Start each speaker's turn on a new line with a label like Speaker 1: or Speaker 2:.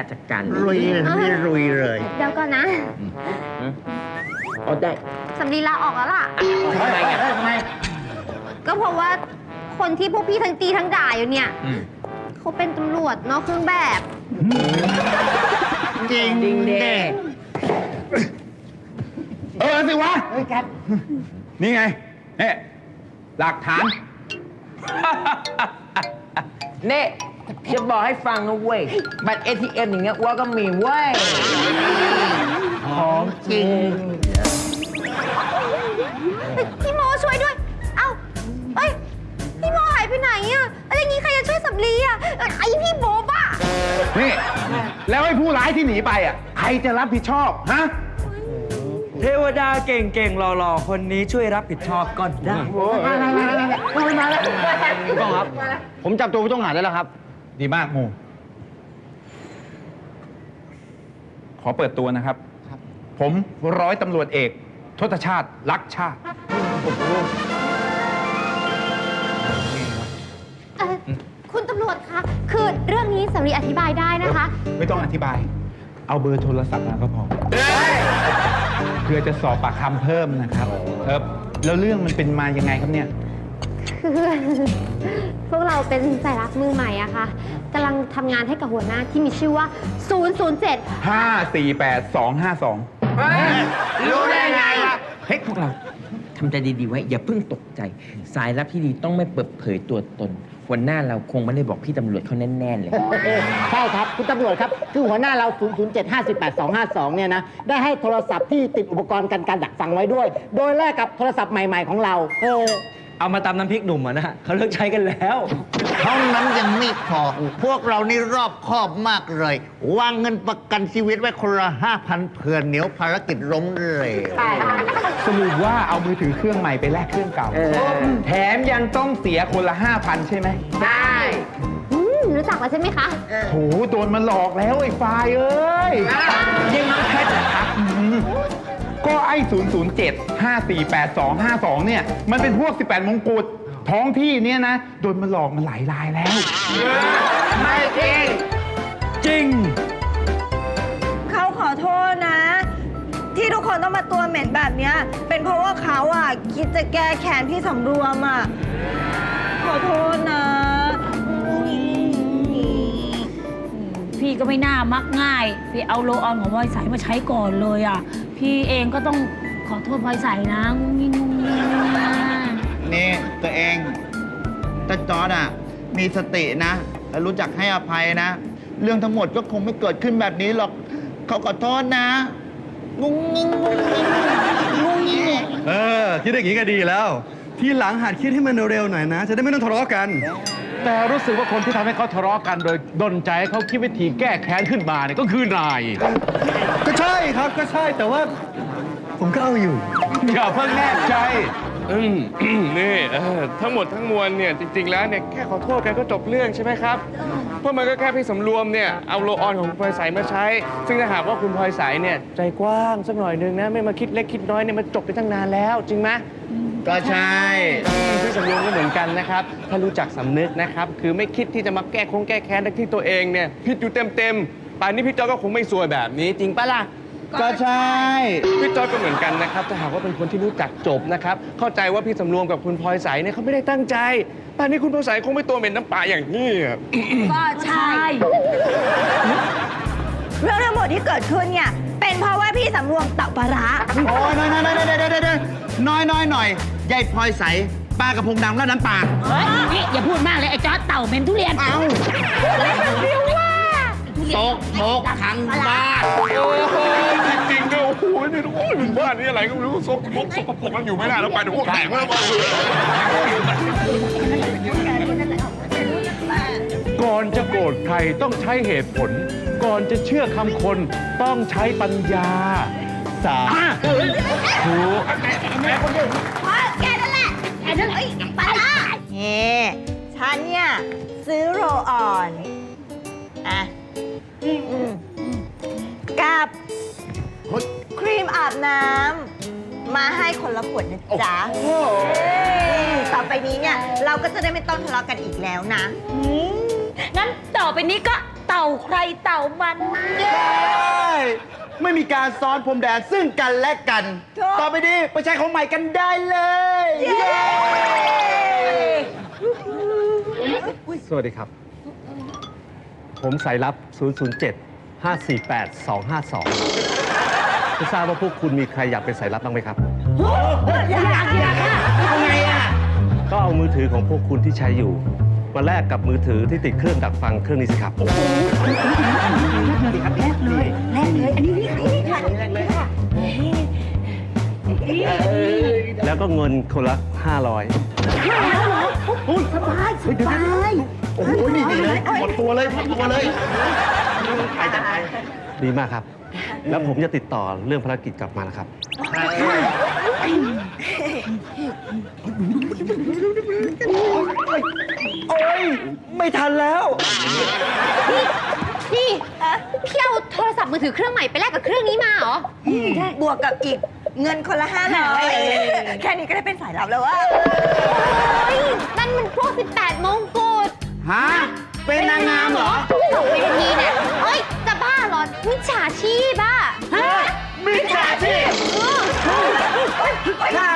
Speaker 1: แล้วจัดการเลย
Speaker 2: รุยเลยพี่รุยเลย
Speaker 3: เดี๋ยวก่อนนะ
Speaker 1: เอาได้
Speaker 3: สำลีลาออกแล้วล่ะ
Speaker 1: ทำไมอะ
Speaker 2: ทำไม
Speaker 3: ก็เพราะว่าคนที่พวกพี่ทั้งตีทั้งด่าอยู่เนี่ย
Speaker 1: อืม
Speaker 3: เขาเป็นตำรวจนอกเครื่องแบบ
Speaker 2: จริง
Speaker 1: จริงเด้
Speaker 4: เออสิวะ
Speaker 2: เฮ้ยครับ
Speaker 4: นี่ไงเนี่ยหลักฐาน
Speaker 1: เน่ จะบอกให้ฟังนะเว้ย บัตร ATM อย่างเงี้ยว่าก็มีเว้ย
Speaker 2: ของจริง
Speaker 3: พี่โมช่วยด้วย เอ้าเอ้ย พี่โมหายไปไหนอะอะไรอย่างงี้ใครจะช่วยสำลีอะเอ้ยไอพี่โมบ้า
Speaker 4: นี่ แล้วไอ้ผู้ร้ายที่หนีไปอะ ใครจะรับผิดชอบ ฮะ
Speaker 5: เทวดาเก่งๆ หล่อๆ คนนี้ช่วยรับผิดชอบก็ได้
Speaker 2: มาแล้วมาแล้วมาแล้ว
Speaker 5: ผู้กองครับผมจับตัวผู้ต้องหาได้แล้วครับ
Speaker 4: ดีมากหมู ขอเปิดตัวนะครับ ผมร้อยตำรวจเอก ทศชาติ รักชาติ
Speaker 3: เอ่อคุณตำรวจคะ คือเรื่องนี้สำลีอธิบายได้นะคะ
Speaker 4: ไม่ต้องอธิบาย เอาเบอร์โทรศัพท์มาก็พอเพื่อจะสอบปากคำเพิ่มนะครับเออแล้วเรื่องมันเป็นมายังไงครับเนี่ย
Speaker 3: คือ พวกเราเป็นสายลับมือใหม่อะค่ะกำลังทำงานให้กับหัวหน้าที่มีชื่อว่า 007
Speaker 4: 5 4 8 2 5 2
Speaker 1: รู้ได้ไงล่ะเฮ้ยพวกเราทำใจดีๆไว้ อย่าเพิ่งตกใจ สายลับที่ดีต้องไม่เปิดเผยตัวตนหัวหน้าเราคงไม่ได้บอกพี่ตำรวจเขาแน่ๆเลย
Speaker 2: ใช่ครับ คุณตำรวจครับ คือหัวหน้าเรา 007582252 เนี่ยนะ ได้ให้โทรศัพท์ที่ติดอุปกรณ์กันการดักฟังไว้ด้วย โดยแลกกับโทรศัพท์ใหม่ ๆ ของเรา เออ
Speaker 5: เอามาตำน้ำพริกหนุ่มอะนะเขาเลิกใช้กันแล้ว
Speaker 6: เท่านั้นยังไม่พอ พวกเรานี่รอบคอบมากเลย วางเงินประกันชีวิตไว้คนละห้าพันเผื่อเหนียวภารกิจล้มเหลว
Speaker 4: สรุปว่าเอามือถือเครื่องใหม่ไปแลกเครื่องเก่า แถมยังต้องเสียคนละ 5,000 ใช่ไหม
Speaker 1: ได้
Speaker 3: อืมรู้จักแล้วใช่ไหมคะ
Speaker 4: โหโดนมันหลอกแล้วไอ้ไฟล์เอ้ย
Speaker 1: ยังน้องแพทย์นะครับ
Speaker 4: อืม ก็ไอ้ 007 5482 52 เนี่ย มันเป็นพวก 18 มงกุฎท้องที่เนี่ยนะ โดนมันหลอกมันหลายรายแล้ว
Speaker 1: ไม่จริง
Speaker 5: จริง
Speaker 7: เขาขอโทษนะ ที่ทุกคนต้องมาตัวเหม็นแบบเนี้ยเป็นเพราะว่าเขาอะ คิดจะแก้แค้นพี่สำรวมอะ ขอโทษนะ
Speaker 8: พี่ก็ไม่น่ามักง่ายไปเอาโลออนของพลอยใสมาใช้ก่อนเลยอะ พี่เองก็ต้องขอโทษพลอยใส่นะงุ้งงิ้งงุ้งงิ้งนะ
Speaker 6: นี่ตัวเองตาจอร์ดอะ มีสตินะแล้วรู้จักให้อภัยนะ เรื่องทั้งหมดก็คงไม่เกิดขึ้นแบบนี้หรอกเขาขอโทษนะงุ้งงิ้งงุ้งงิ้งงุ้งงิ้ง
Speaker 9: เออ คิดอย่างนี้ก็ดีแล้ว ทีหลังหัดคิดให้มันเร็วๆหน่อยนะ จะได้ไม่ต้องทะเลาะกัน
Speaker 10: แต่รู้สึกว่าคนที่ทำให้เขาทะเลาะกันโดยดนใจให้เขาคิดวิธีแก้แค้นขึ้นมาเนี่ยก็คือนาย
Speaker 9: ก็ใช่ครับก็ใช่แต่ว่า ผมก็เอาอยู่
Speaker 10: อย่าเพิ่งแน่ใจ
Speaker 11: อืม นี่เออทั้งหมดทั้งมวลเนี่ยจริง ๆ แล้วเนี่ยแค่ขอโทษกันก็จบเรื่องใช่ไหมครับเพราะมันก็แค่พี่สำรวมเนี่ยเอาโลออนของคุณพลอยใสมาใช้ ซึ่งถ้าหากว่าคุณพลอยใสเนี่ยใจกว้างสักหน่อยนึงนะไม่มาคิดเล็กคิดน้อยเนี่ยมันจบไปตั้งนานแล้ว จริงไหม
Speaker 6: ก็ใช่
Speaker 11: อืมพี่สำรวมก็เหมือนกันนะครับ ถ้ารู้จักสำนึกนะครับ คือไม่คิดที่จะมาแก้คงแก้แค้นทั้งที่ตัวเองเนี่ยผิดอยู่เต็มๆป่านนี้พี่จอยก็คงไม่ซวยแบบนี้ จริงปะล่ะ
Speaker 6: ก็ใช่
Speaker 11: พี่จอยก็เหมือนกันนะครับ ถ้าหากว่าเป็นคนที่รู้จักจบนะครับ เข้าใจว่าพี่สำรวมกับคุณพลอยใสเนี่ยเขาไม่ได้ตั้งใจ ป่านนี้คุณพลอยใสคงไม่ตัวเหม็นน้ำปลาอย่างนี้อะ
Speaker 7: ก็ใช่ เรื่องทั้งหมดที่เกิดขึ้นเนี่ย เป็นเพราะว่าพี่สำรวมตับปลาร้า
Speaker 6: โอ้ยน้อยน้อยน้อยน้อย น้อยน้อยน้อยน้อยหน่อยยายพลอยใสปลากระพงดำแล้วน้ำปลา
Speaker 8: เฮ้ยนี่อย่าพูดมากเลยไอ้จอร์ดเต่าเหม็นทุเรียน
Speaker 6: เอ้าตกตกขังบ้าน
Speaker 11: โอ้โหจริงๆเนี่ยโอ้โหนี่โอ้ยบ้านนี่อะไรก็ไม่รู้ซกมกสกปรกกันอยู่ไม่ได้แล้วไปถึงพวกแตกแล้วมา
Speaker 10: ก่อนจะโกรธใครต้องใช้เหตุผล ก่อนจะเชื่อคำคนต้องใช้ปัญญา สาถูก
Speaker 7: เพราะแกนั่นแหละแกนั่นเอ้ยปลาร้าเฮ้ฉันเนี่ยซื้อโรลออน อะอืมกับครีมอาบน้ำมาให้คนละขวดนะจ๊ะอืมต่อไปนี้เนี่ย เราก็จะได้ไม่ต้องทะเลาะกันอีกแล้วนะ
Speaker 8: งั้นต่อไปนี้ก็
Speaker 7: เต่าใครเต่ามัน
Speaker 6: ไม่มีการซ้อนพรมแดนซึ่งกันและกัน
Speaker 7: ถูก
Speaker 6: ต่อไปนี้ไปใช้ของใหม่กันได้เลย
Speaker 10: สวัสดีครับ ผมสายลับ 007 548 252ไม่ทราบว่าพวกคุณมีใครอยากเป็นสายลับบ้างไหมครับ
Speaker 7: อยากอยากค่ะ
Speaker 6: ทำไงอะ
Speaker 10: ก็เอามือถือของพวกคุณที่ใช้อยู่ มาแลกกับมือถือที่ติดเครื่องดักฟังเครื่องนี้สิครับ
Speaker 7: แรกเลยอันนี้นี่นี่ค่ะนี่ค่ะ
Speaker 10: แล้วก็เงินคนละ 500
Speaker 7: สบายสบาย
Speaker 6: โอ้โหนี่ดีเลยหมดตัวเลยหมดตัวเลย
Speaker 10: ดีมากครับ แล้วผมจะติดต่อเรื่องภารกิจกลับมานะครับ
Speaker 6: โอ้ยไม่ทันแล้ว
Speaker 3: พี่พี่เอาโทรศัพท์มือถือเครื่องใหม่ไปแลกกับเครื่องนี้มาเหรอ
Speaker 7: บวกกับอีกเงินคนละห้าร้อยแค่นี้ก็ได้เป็นสายลับแล้วว่า
Speaker 3: เฮ้ย นั่นมันพวก 18 มงกุฎ
Speaker 6: ฮะ เป็นนางงามเหรอ
Speaker 3: สองเวทีเนี่ย ถ้า